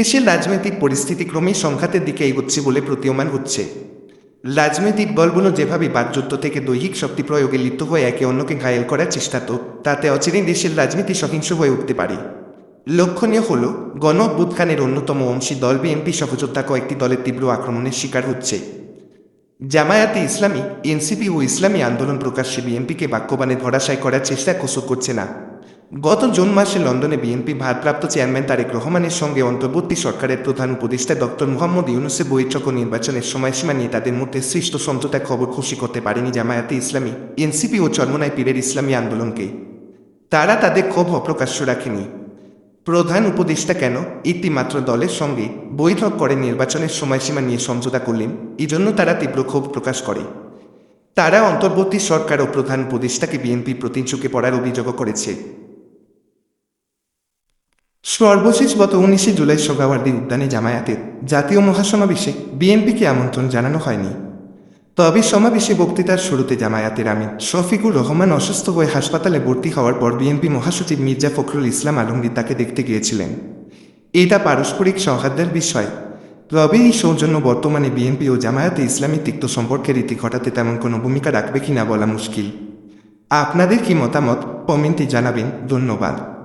দেশের রাজনৈতিক পরিস্থিতি ক্রমেই সংঘাতের দিকে এগোচ্ছে বলে প্রতীয়মান হচ্ছে। রাজনৈতিক দলগুলো যেভাবে বাকযুদ্ধ থেকে দৈহিক শক্তি প্রয়োগে লিপ্ত হয়ে একে অন্যকে ঘায়েল করার চেষ্টা তো, তাতে অচিরেই দেশের রাজনীতি সহিংস হয়ে উঠতে পারে। লক্ষণীয় হল গণ অভ্যুত্থানের অন্যতম অংশী দল বিএনপি সহযোদ্ধা কয়েকটি দলের তীব্র আক্রমণের শিকার হচ্ছে। জামায়াতে ইসলামী এনসিপি ও ইসলামী আন্দোলন প্রকাশ্যে বিএনপিকে বাক্যবাণে ধরাশায় করার চেষ্টা কোসো করছে না। গত জুন মাসে লন্ডনে বিএনপি ভারপ্রাপ্ত চেয়ারম্যান তারেক রহমানের সঙ্গে অন্তর্বর্তী সরকারের প্রধান উপদেষ্টা ডক্টর মোহাম্মদ ইউনুসের বৈঠক ও নির্বাচনের সময়সীমা নিয়ে তাদের মধ্যে সৃষ্ট সমঝোতা খবর খুশি করতে পারেনি জামায়াতে ইসলামী, এনসিপি ও চরমনায় পীরের ইসলামী আন্দোলনকে। তারা তাদের ক্ষোভ অপ্রকাশ্য রাখেনি। প্রধান উপদেষ্টা কেন ইতিমাত্র দলের সঙ্গে বৈঠক করে নির্বাচনের সময়সীমা নিয়ে সমঝোতা করলেন, এজন্য তারা তীব্র ক্ষোভ প্রকাশ করে। তারা অন্তর্বর্তী সরকার ও প্রধান উপদেষ্টাকে বিএনপি প্রতি ঝুঁকে পড়ার অভিযোগও করেছে। সর্বশেষ গত উনিশে জুলাই সোগাওয়ার্দী উদ্যানে জামায়াতের জাতীয় মহাসমাবেশে বিএনপিকে আমন্ত্রণ জানানো হয়নি। তবে সমাবেশে বক্তৃতার শুরুতে জামায়াতের আমির শফিকুর রহমান অসুস্থ হয়ে হাসপাতালে ভর্তি হওয়ার পর বিএনপি মহাসচিব মির্জা ফখরুল ইসলাম আলমগীর তাকে দেখতে গিয়েছিলেন। এটা পারস্পরিক সৌহার্দ্যের বিষয়। তবে এই সৌজন্য বর্তমানে বিএনপি ও জামায়াতে ইসলামী তিক্ত সম্পর্কের রীতি ঘটাতে তেমন কোনো ভূমিকা রাখবে কিনা বলা মুশকিল। আপনাদের কি মতামত? কমেন্টে জানাবেন। ধন্যবাদ।